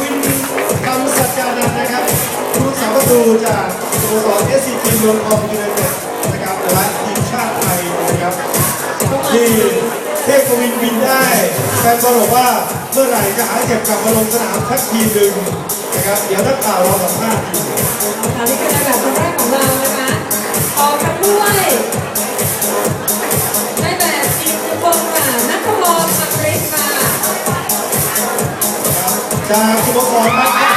วินคำสัจจานันนะครับผู้รักษาประตูจากสโมสรเอสซีทีเมืองทองยูไนเต็ดนะครับและทีมชาติไทยนะครับที่เทพกวินบินได้แฟนบอลบอกว่าเมื่อไหร่จะหาเก็บกลับมาลงสนามทักทีหนึ่งนะครับเดี๋ยวนักข่าวรอสัมภาษณ์ จากสโมสรนักเท